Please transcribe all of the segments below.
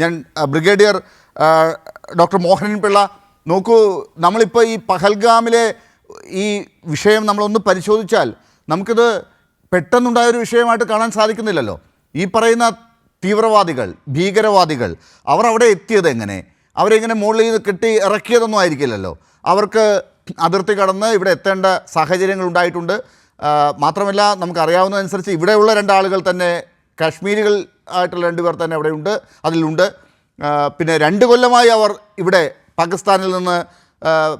ഞാൻ brigadier doctor Mohanan Pillai നോക്കൂ നമ്മളിപ്പോൾ ഈ പഹൽഗാമിലെ ഈ വിഷയം നമ്മളൊന്ന് പരിശോധിച്ചാൽ നമുക്കിത് പെട്ടെന്നുണ്ടായൊരു വിഷയമായിട്ട് കാണാൻ സാധിക്കുന്നില്ലല്ലോ. ഈ പറയുന്ന തീവ്രവാദികൾ ഭീകരവാദികൾ അവർ അവിടെ എത്തിയത് എങ്ങനെ? അവരെങ്ങനെ മുകളിൽ നിന്ന് കെട്ടി ഇറക്കിയതൊന്നും ആയിരിക്കില്ലല്ലോ. അവർക്ക് അതിർത്തി കടന്ന് ഇവിടെ എത്തേണ്ട സാഹചര്യങ്ങൾ ഉണ്ടായിട്ടുണ്ട്. മാത്രമല്ല നമുക്കറിയാവുന്നതനുസരിച്ച് ഇവിടെയുള്ള രണ്ടാളുകൾ തന്നെ കാശ്മീരികൾ ആയിട്ടുള്ള രണ്ടുപേർ തന്നെ അവിടെയുണ്ട് അതിലുണ്ട്. പിന്നെ രണ്ട് കൊല്ലമായി അവർ ഇവിടെ പാകിസ്ഥാനിൽ നിന്ന്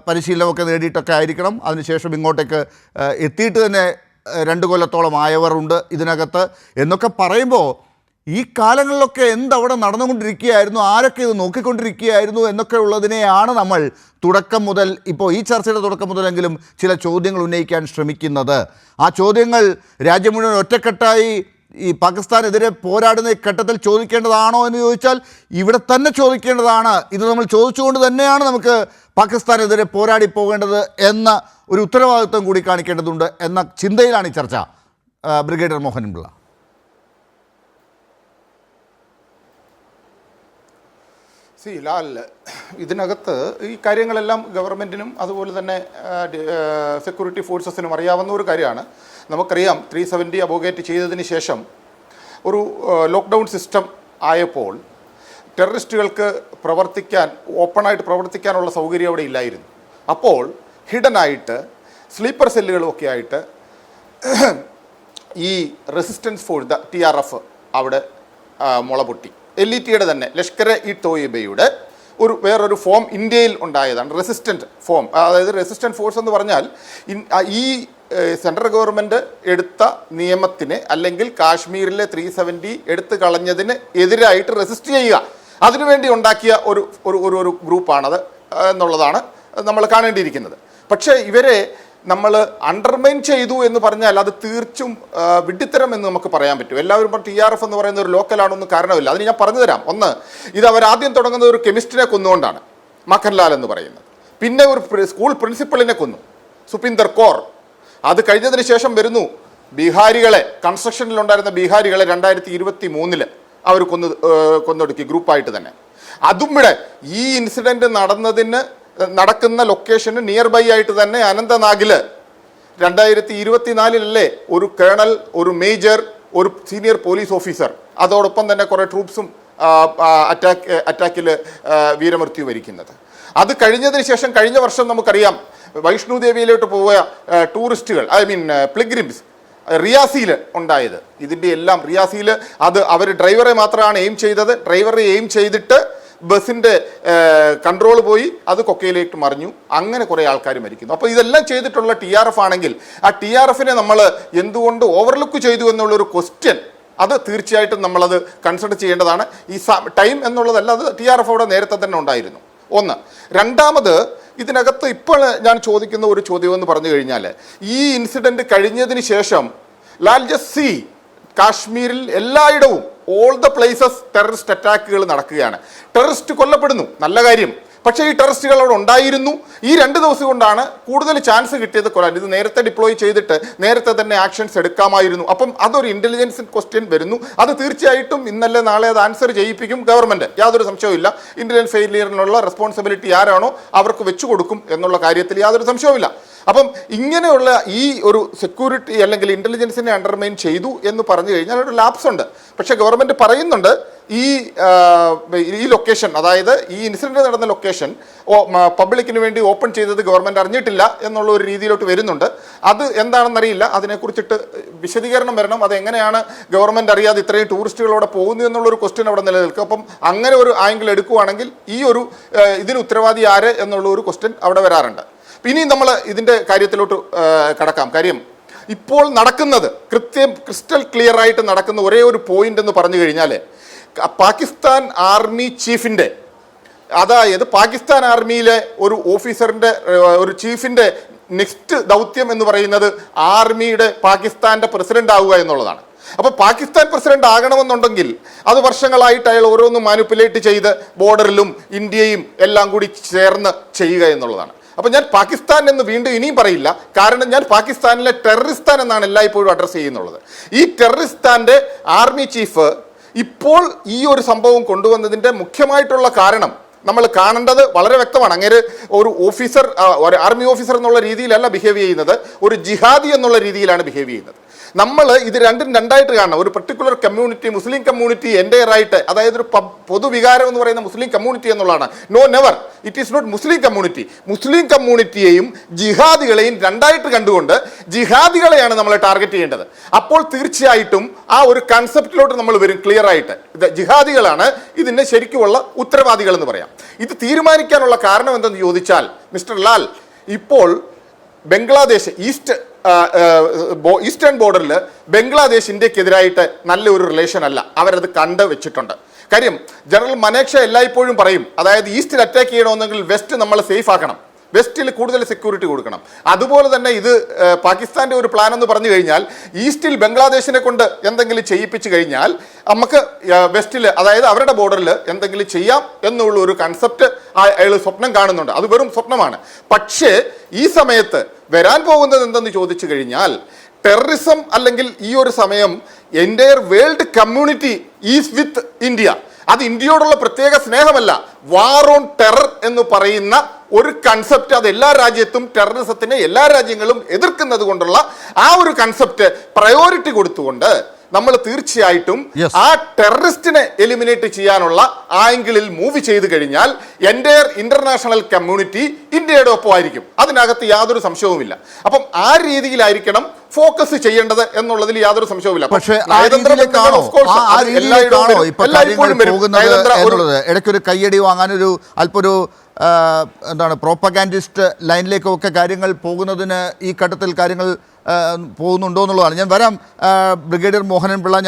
പരിശീലനമൊക്കെ നേടിയിട്ടൊക്കെ ആയിരിക്കണം. അതിനുശേഷം ഇങ്ങോട്ടേക്ക് എത്തിയിട്ട് തന്നെ രണ്ട് കൊല്ലത്തോളം ആയവർ ഉണ്ട് ഇതിനകത്ത്. എന്നൊക്കെ പറയുമ്പോൾ ഈ കാലങ്ങളിലൊക്കെ എന്തവിടെ നടന്നുകൊണ്ടിരിക്കുകയായിരുന്നു ആരൊക്കെ ഇത് നോക്കിക്കൊണ്ടിരിക്കുകയായിരുന്നു എന്നൊക്കെ ഉള്ളതിനെയാണ് നമ്മൾ തുടക്കം മുതൽ ഇപ്പോൾ ഈ ചർച്ചയുടെ തുടക്കം മുതലെങ്കിലും ചില ചോദ്യങ്ങൾ ഉന്നയിക്കാൻ ശ്രമിക്കുന്നത്. ആ ചോദ്യങ്ങൾ രാജ്യം മുഴുവൻ ഒറ്റക്കെട്ടായി ഈ പാകിസ്ഥാനെതിരെ പോരാടുന്ന ഘട്ടത്തിൽ ചോദിക്കേണ്ടതാണോ എന്ന് ചോദിച്ചാൽ ഇവിടെ തന്നെ ചോദിക്കേണ്ടതാണ്. ഇത് നമ്മൾ ചോദിച്ചുകൊണ്ട് തന്നെയാണ് നമുക്ക് പാകിസ്ഥാനെതിരെ പോരാടി പോകേണ്ടത് എന്ന ഒരു ഉത്തരവാദിത്വം കൂടി കാണിക്കേണ്ടതുണ്ട് എന്ന ചിന്തയിലാണ് ഈ ചർച്ച. ബ്രിഗേഡിയർ മോഹൻ പിള്ള സി ലാൽ ഇതിനകത്ത് ഈ കാര്യങ്ങളെല്ലാം ഗവൺമെന്റിനും അതുപോലെ തന്നെ സെക്യൂരിറ്റി ഫോഴ്സസിനും അറിയാവുന്ന ഒരു കാര്യമാണ്. നമുക്കറിയാം ത്രീ സെവന്റി അബോഗേറ്റ് ചെയ്തതിന് ശേഷം ഒരു ലോക്ക്ഡൗൺ സിസ്റ്റം ആയപ്പോൾ ടെററിസ്റ്റുകൾക്ക് പ്രവർത്തിക്കാൻ ഓപ്പണായിട്ട് പ്രവർത്തിക്കാനുള്ള സൗകര്യം അവിടെ ഇല്ലായിരുന്നു. അപ്പോൾ ഹിഡനായിട്ട് സ്ലീപ്പർ സെല്ലുകളൊക്കെ ആയിട്ട് ഈ resistance force T R F അവിടെ മുളപൊട്ടി. എൽ ഇ ടിയുടെ തന്നെ ലഷ്കർ ഇ തോയിബയുടെ ഒരു വേറൊരു ഫോം ഇന്ത്യയിൽ ഉണ്ടായതാണ് റെസിസ്റ്റന്റ് ഫോം അതായത് റെസിസ്റ്റന്റ് ഫോഴ്സ് എന്ന് പറഞ്ഞാൽ ഈ സെൻട്രൽ ഗവൺമെന്റ് എടുത്ത നിയമത്തിന് അല്ലെങ്കിൽ കാശ്മീരിലെ ത്രീ സെവന്റി എടുത്തു കളഞ്ഞതിന് എതിരായിട്ട് റെസിസ്റ്റ് ചെയ്യുക. അതിനുവേണ്ടി ഉണ്ടാക്കിയ ഒരു ഒരു ഒരു ഗ്രൂപ്പാണത് എന്നുള്ളതാണ് നമ്മൾ കാണേണ്ടിയിരിക്കുന്നത്. പക്ഷേ ഇവരെ നമ്മൾ അണ്ടർമൈൻ ചെയ്തു എന്ന് പറഞ്ഞാൽ അത് തീർച്ചും വിഡിത്തരം എന്ന് നമുക്ക് പറയാൻ പറ്റും. എല്ലാവരും ഇപ്പം ടി ആർ എഫ് എന്ന് പറയുന്ന ഒരു ലോക്കലാണൊന്നും കാരണമില്ല. അതിന് ഞാൻ പറഞ്ഞു തരാം. ഒന്ന് ഇത് അവർ ആദ്യം തുടങ്ങുന്നത് ഒരു കെമിസ്റ്റിനെ കൊന്നുകൊണ്ടാണ്. മഖൻലാൽ എന്ന് പറയുന്നത്. പിന്നെ ഒരു സ്കൂൾ പ്രിൻസിപ്പളിനെ കൊന്നു. സുപിന്ദർ കോർ. അത് കഴിഞ്ഞതിന് ശേഷം വരുന്നു ബീഹാരികളെ. കൺസ്ട്രക്ഷനിലുണ്ടായിരുന്ന ബീഹാരികളെ രണ്ടായിരത്തി ഇരുപത്തി മൂന്നിൽ അവർ കൊന്നു കൊന്നൊടുക്കി ഗ്രൂപ്പായിട്ട് തന്നെ. അതും ഇവിടെ ഈ ഇൻസിഡന്റ് നടന്നതിന് നടക്കുന്ന ലൊക്കേഷന് നിയർ ബൈ ആയിട്ട് തന്നെ അനന്തനാഗിൽ. രണ്ടായിരത്തി ഇരുപത്തിനാലിലല്ലേ ഒരു കേണൽ ഒരു മേജർ ഒരു സീനിയർ പോലീസ് ഓഫീസർ. അതോടൊപ്പം തന്നെ കുറേ ട്രൂപ്സും അറ്റാക്ക് അറ്റാക്കിൽ വീരമൃത്യു വരിക്കുന്നത്. അത് കഴിഞ്ഞതിന് ശേഷം കഴിഞ്ഞ വർഷം നമുക്കറിയാം വൈഷ്ണു ദേവിയിലോട്ട് പോയ ടൂറിസ്റ്റുകൾ ഐ മീൻ പ്ലിഗ്രിംസ് റിയാസിയിൽ ഉണ്ടായത്. ഇതിന്റെ എല്ലാം റിയാസിയിൽ അത് അവർ ഡ്രൈവറെ മാത്രമാണ് എയിം ചെയ്തത്. ഡ്രൈവറെ എയിം ചെയ്തിട്ട് ബസ്സിന്റെ കൺട്രോൾ പോയി അത് കൊക്കയിലേക്ക് മറിഞ്ഞു. അങ്ങനെ കുറേ ആൾക്കാർ മരിക്കുന്നു. അപ്പോൾ ഇതെല്ലാം ചെയ്തിട്ടുള്ള ടി ആർ എഫ് ആണെങ്കിൽ ആ ടി ആർ എഫിനെ നമ്മൾ എന്തുകൊണ്ട് ഓവർലുക്ക് ചെയ്തു എന്നുള്ളൊരു ക്വസ്റ്റ്യൻ അത് തീർച്ചയായിട്ടും നമ്മളത് കൺസിഡർ ചെയ്യേണ്ടതാണ്. ഈ ടൈം എന്നുള്ളതല്ല അത് ടി ആർ എഫ് അവിടെ നേരത്തെ തന്നെ ഉണ്ടായിരുന്നു. ഒന്ന്. രണ്ടാമത് ഇതിനകത്ത് ഇപ്പോൾ ഞാൻ ചോദിക്കുന്ന ഒരു ചോദ്യം എന്ന് പറഞ്ഞു കഴിഞ്ഞാൽ ഈ ഇൻസിഡന്റ് കഴിഞ്ഞതിന് ശേഷം ലാൽ ജസ്സി കാശ്മീരിൽ എല്ലായിടവും ഓൾ ദ പ്ലേസസ് ടെററിസ്റ്റ് അറ്റാക്കുകൾ നടക്കുകയാണ്. ടെററിസ്റ്റ് കൊല്ലപ്പെടുന്നു നല്ല കാര്യം. പക്ഷേ ഈ ടെററിസ്റ്റുകൾ അവിടെ ഉണ്ടായിരുന്നു. ഈ രണ്ട് ദിവസം കൊണ്ടാണ് കൂടുതൽ ചാൻസ് കിട്ടിയത് കൊല്ലാൻ ഇത് നേരത്തെ ഡിപ്ലോയ് ചെയ്തിട്ട് നേരത്തെ തന്നെ ആക്ഷൻസ് എടുക്കാമായിരുന്നു. അപ്പം അതൊരു ഇന്റലിജൻസ് ക്വസ്റ്റ്യൻ വരുന്നു. അത് തീർച്ചയായിട്ടും ഇന്നലെ നാളെ അത് ആൻസർ ചെയ്യിപ്പിക്കും ഗവൺമെന്റ് യാതൊരു സംശയവുമില്ല ഇന്റലിജൻസ് ഫെയിലിയറിനുള്ള റെസ്പോൺസിബിലിറ്റി ആരാണോ അവർക്ക് വെച്ചു കൊടുക്കും എന്നുള്ള കാര്യത്തിൽ യാതൊരു സംശയവുമില്ല അപ്പം ഇങ്ങനെയുള്ള ഈ ഒരു സെക്യൂരിറ്റി അല്ലെങ്കിൽ ഇന്റലിജൻസിനെ അണ്ടർമൈൻ ചെയ്തു എന്ന് പറഞ്ഞു കഴിഞ്ഞാൽ ഒരു ലാപ്സ് ഉണ്ട്. പക്ഷെ ഗവൺമെന്റ് പറയുന്നുണ്ട് ഈ ഈ ലൊക്കേഷൻ അതായത് ഈ ഇൻസിഡന്റ് നടന്ന ലൊക്കേഷൻ പബ്ലിക്കിന് വേണ്ടി ഓപ്പൺ ചെയ്തത് ഗവൺമെന്റ് അറിഞ്ഞിട്ടില്ല എന്നുള്ള ഒരു രീതിയിലോട്ട് വരുന്നുണ്ട്. അത് എന്താണെന്നറിയില്ല. അതിനെക്കുറിച്ചിട്ട് വിശദീകരണം വരണം. അത് എങ്ങനെയാണ് ഗവൺമെന്റ് അറിയാതെ ഇത്രയും ടൂറിസ്റ്റുകൾ അവിടെ പോകുന്നു എന്നുള്ളൊരു ക്വസ്റ്റ്യൻ അവിടെ നിലനിൽക്കും. അപ്പം അങ്ങനെ ഒരു ആംഗിൾ എടുക്കുകയാണെങ്കിൽ ഈ ഒരു ഇതിന് ഉത്തരവാദി ആര് എന്നുള്ള ഒരു ക്വസ്റ്റ്യൻ അവിടെ വരാറുണ്ട്. ഇനി നമ്മൾ ഇതിന്റെ കാര്യത്തിലോട്ട് കടക്കാം. കാര്യം ഇപ്പോൾ നടക്കുന്നത് കൃത്യം ക്രിസ്റ്റൽ ക്ലിയർ ആയിട്ട് നടക്കുന്ന ഒരേ ഒരു പോയിന്റ് എന്ന് പറഞ്ഞു കഴിഞ്ഞാൽ പാകിസ്ഥാൻ ആർമി ചീഫിന്റെ അതായത് പാകിസ്ഥാൻ ആർമിയിലെ ഒരു ഓഫീസറിന്റെ ഒരു ചീഫിന്റെ നെക്സ്റ്റ് ദൗത്യം എന്ന് പറയുന്നത് ആർമിയുടെ പാകിസ്ഥാന്റെ പ്രസിഡന്റ് ആവുക എന്നുള്ളതാണ്. അപ്പോൾ പാകിസ്ഥാൻ പ്രസിഡന്റ് ആകണമെന്നുണ്ടെങ്കിൽ അത് വർഷങ്ങളായിട്ട് അയാൾ ഓരോന്നും മാനിപ്പുലേറ്റ് ചെയ്ത് ബോർഡറിലും ഇന്ത്യയും എല്ലാം കൂടി ചേർന്ന് ചെയ്യുക എന്നുള്ളതാണ്. അപ്പോൾ ഞാൻ പാകിസ്ഥാൻ എന്ന് വീണ്ടും ഇനിയും പറയില്ല. കാരണം ഞാൻ പാകിസ്ഥാനിലെ ടെററിസ്ഥാൻ എന്നാണ് എല്ലായ്പ്പോഴും അഡ്രസ് ചെയ്യുന്നുള്ളത്. ഈ ടെററിസ്ഥാന്റെ ആർമി ചീഫ് ഇപ്പോൾ ഈ ഒരു സംഭവം കൊണ്ടുവന്നതിന്റെ മുഖ്യമായിട്ടുള്ള കാരണം നമ്മൾ കാണേണ്ടത് വളരെ വ്യക്തമാണ്. അങ്ങനെ ഒരു ഓഫീസർ ഒരു ആർമി ഓഫീസർ എന്നുള്ള രീതിയിലല്ല ബിഹേവ് ചെയ്യുന്നത്. ഒരു ജിഹാദി എന്നുള്ള രീതിയിലാണ് ബിഹേവ് ചെയ്യുന്നത്. നമ്മൾ ഇത് രണ്ടും രണ്ടായിട്ട് കാണണം. ഒരു പെർട്ടിക്കുലർ കമ്മ്യൂണിറ്റി മുസ്ലിം കമ്മ്യൂണിറ്റി എന്റെ ആയിട്ട് അതായത് ഒരു പൊതുവികാരം എന്ന് പറയുന്ന മുസ്ലിം കമ്മ്യൂണിറ്റി എന്നുള്ളതാണ്. No never it is not Muslim community Muslim കമ്മ്യൂണിറ്റിയെയും ജിഹാദികളെയും രണ്ടായിട്ട് കണ്ടുകൊണ്ട് ജിഹാദികളെയാണ് നമ്മൾ ടാർഗറ്റ് ചെയ്യേണ്ടത്. അപ്പോൾ തീർച്ചയായിട്ടും ആ ഒരു കൺസെപ്റ്റിലോട്ട് നമ്മൾ വരും ക്ലിയർ ആയിട്ട്. ഇത് ജിഹാദികളാണ്. ഇതിന് ശരിക്കുമുള്ള ഉത്തരവാദികൾ എന്ന് പറയാം. ഇത് തീരുമാനിക്കാനുള്ള കാരണം എന്തെന്ന് ചോദിച്ചാൽ മിസ്റ്റർ ലാൽ ഇപ്പോൾ ബംഗ്ലാദേശ് ഈസ്റ്റ് ഈസ്റ്റേൺ ബോർഡറിൽ ബംഗ്ലാദേശ് ഇന്ത്യക്കെതിരായിട്ട് നല്ലൊരു റിലേഷൻ അല്ല. അവരത് കണ്ട് വെച്ചിട്ടുണ്ട്. കാര്യം ജനറൽ മനേക്ഷ എല്ലായ്പ്പോഴും പറയും അതായത് ഈസ്റ്റിൽ അറ്റാക്ക് ചെയ്യണമെന്നെങ്കിൽ വെസ്റ്റ് നമ്മൾ സേഫ് ആക്കണം. വെസ്റ്റിൽ കൂടുതൽ സെക്യൂരിറ്റി കൊടുക്കണം. അതുപോലെ തന്നെ ഇത് പാകിസ്ഥാന്റെ ഒരു പ്ലാൻ എന്ന് പറഞ്ഞു കഴിഞ്ഞാൽ ഈസ്റ്റിൽ ബംഗ്ലാദേശിനെ കൊണ്ട് എന്തെങ്കിലും ചെയ്യിപ്പിച്ചു കഴിഞ്ഞാൽ നമുക്ക് വെസ്റ്റിൽ അതായത് അവരുടെ ബോർഡറിൽ എന്തെങ്കിലും ചെയ്യാം എന്നുള്ള ഒരു കൺസെപ്റ്റ് അയാൾ സ്വപ്നം കാണുന്നുണ്ട്. അത് വെറും സ്വപ്നമാണ്. പക്ഷേ ഈ സമയത്ത് വരാൻ പോകുന്നത് എന്തെന്ന് ചോദിച്ചു കഴിഞ്ഞാൽ ടെററിസം അല്ലെങ്കിൽ ഈ ഒരു സമയം എന്റെ world community is with India അത് ഇന്ത്യയോടുള്ള പ്രത്യേക സ്നേഹമല്ല. വാർ ഓൺ ടെറർ എന്ന് പറയുന്ന ഒരു കൺസെപ്റ്റ് അത് എല്ലാ രാജ്യത്തും ടെററിസത്തിനെ എല്ലാ രാജ്യങ്ങളും എതിർക്കുന്നത് കൊണ്ടുള്ള ആ ഒരു കൺസെപ്റ്റ് പ്രയോറിറ്റി കൊടുത്തുകൊണ്ട് നമ്മൾ തീർച്ചയായിട്ടും ആ ടെററിസ്റ്റിനെ എലിമിനേറ്റ് ചെയ്യാനുള്ള ആംഗിളിൽ മൂവ് ചെയ്തു കഴിഞ്ഞാൽ എന്റെ ഇന്റർനാഷണൽ കമ്മ്യൂണിറ്റി ഇന്ത്യയുടെ ഒപ്പമായിരിക്കും. അതിനകത്ത് യാതൊരു സംശയവുമില്ല. അപ്പം ആ രീതിയിലായിരിക്കണം ഫോക്കസ് ചെയ്യേണ്ടത് എന്നുള്ളതിൽ യാതൊരു സംശയവുമില്ല. പക്ഷേ എല്ലായ്പ്പോഴും ഇടയ്ക്കൊരു കയ്യടി വാങ്ങാനൊരു അല്പൊരു എന്താണ് പ്രോപ്പഗാൻഡിസ്റ്റ് ലൈനിലേക്കൊക്കെ കാര്യങ്ങൾ പോകുന്നതിന് ഈ ഘട്ടത്തിൽ കാര്യങ്ങൾ പോകുന്നുണ്ടോ എന്നുള്ളതാണ്. ഞാൻ വരാം. ബ്രിഗേഡിയർ മോഹനൻ പിള്ള